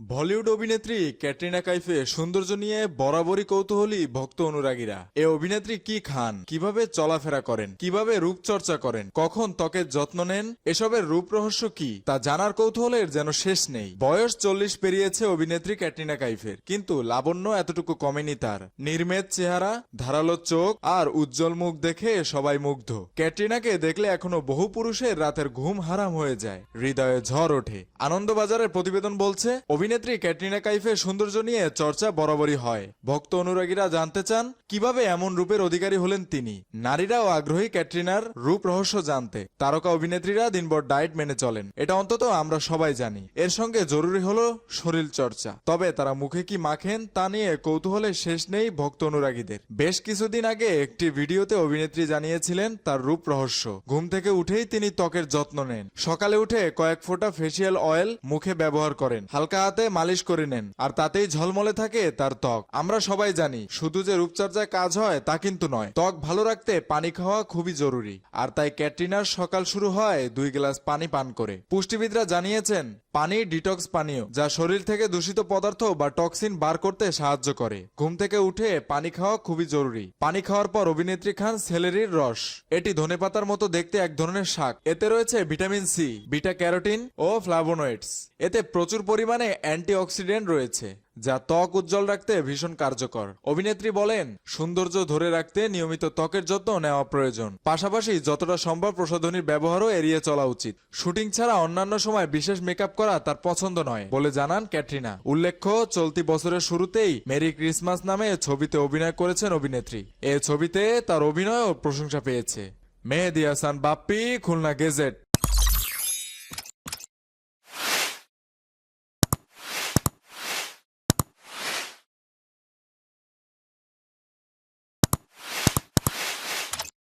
বলিউড অভিনেত্রী ক্যাটরিনা কাইফে সৌন্দর্য নিয়ে বরাবরই কৌতূহলী ভক্ত অনুরাগীরা। এ অভিনেত্রী কি খান? কীভাবে চলাফেরা করেন? কীভাবে রূপচর্চা করেন? কখন ত্বকের যত্ন নেন? এসবের রূপ রহস্য কি? তা জানার কৌতূহলের যেন শেষ নেই। বয়স চল্লিশ পেরিয়েছে অভিনেত্রী ক্যাটরিনা কাইফের, কিন্তু লাবণ্য এতটুকু কমেনি তার। নির্মেদ চেহারা, ধারালো চোখ আর উজ্জ্বল মুখ দেখে সবাই মুগ্ধ। ক্যাটরিনাকে দেখলে এখনও বহু পুরুষের রাতের ঘুম হারাম হয়ে যায়। হৃদয়ে ঝড় ওঠে। আনন্দবাজারের প্রতিবেদন বলছে অভিনেত্রী ক্যাটরিনা কাইফের সৌন্দর্য নিয়ে চর্চা বরাবরই হয়। ভক্ত অনুরাগীরা জানতে চান, কীভাবে এমন রূপের অধিকারী হলেন তিনি? নারীরাও আগ্রহী ক্যাটরিনার রূপ রহস্য জানতে। তারকা অভিনেত্রীরা দিনভর ডায়েট মেনে চলেন। এটা অন্তত আমরা সবাই জানি। এর সঙ্গে জরুরি হলো শরীর চর্চা। তবে তারা মুখে কি মাখেন, তা নিয়ে কৌতূহলের শেষ নেই ভক্ত অনুরাগীদের। বেশ কিছুদিন আগে একটি ভিডিওতে অভিনেত্রী জানিয়েছিলেন তার রূপ রহস্য। ঘুম থেকে উঠেই তিনি ত্বকের যত্ন নেন। সকালে উঠে কয়েক ফোঁটা ফেসিয়াল অয়েল মুখে ব্যবহার করেন। হালকা হাতে মালিশ করে নেন, আর তাতেই ঝলমলে থাকে তার ত্বক। আমরা সবাই জানি, শুধু যে রূপচর্চায় কাজ হয় তা কিন্তু নয়। ত্বক ভালো রাখতে পানি খাওয়া খুবই জরুরি। আর তাই ক্যাটরিনার সকাল শুরু হয় দুই গ্লাস পানি পান করে। পুষ্টিবিদরা জানিয়েছেন, পানি ডিটক্স পানীয়, যা শরীর থেকে দূষিত পদার্থ বা টক্সিন বার করতে সাহায্য করে। ঘুম থেকে উঠে পানি খাওয়া খুবই জরুরি। পানি খাওয়ার পর অভিনেত্রী খান সেলেরির রস। এটি ধনেপাতার মতো দেখতে এক ধরনের শাক। এতে রয়েছে ভিটামিন সি, বিটা ক্যারোটিন ও ফ্লাভোনয়েডস। এতে প্রচুর পরিমাণে অ্যান্টিঅক্সিডেন্ট রয়েছে, যা ত্বক উজ্জ্বল রাখতে ভীষণ কার্যকর। অভিনেত্রী বলেন, সৌন্দর্য ধরে রাখতে নিয়মিত ত্বকের যত্ন নেওয়া প্রয়োজন। পাশাপাশি যতটা সম্ভব প্রসাধনীর ব্যবহারও এড়িয়ে চলা উচিত। শুটিং ছাড়া অন্যান্য সময় বিশেষ মেকআপ করা তার পছন্দ নয়, বলে জানান ক্যাটরিনা। উল্লেখ্য, চলতি বছরের শুরুতেই মেরি ক্রিসমাস নামে ছবিতে অভিনয় করেছেন অভিনেত্রী। এ ছবিতে তার অভিনয়ও প্রশংসা পেয়েছে। মেহেদি হাসান বাপ্পি, খুলনা গেজেট।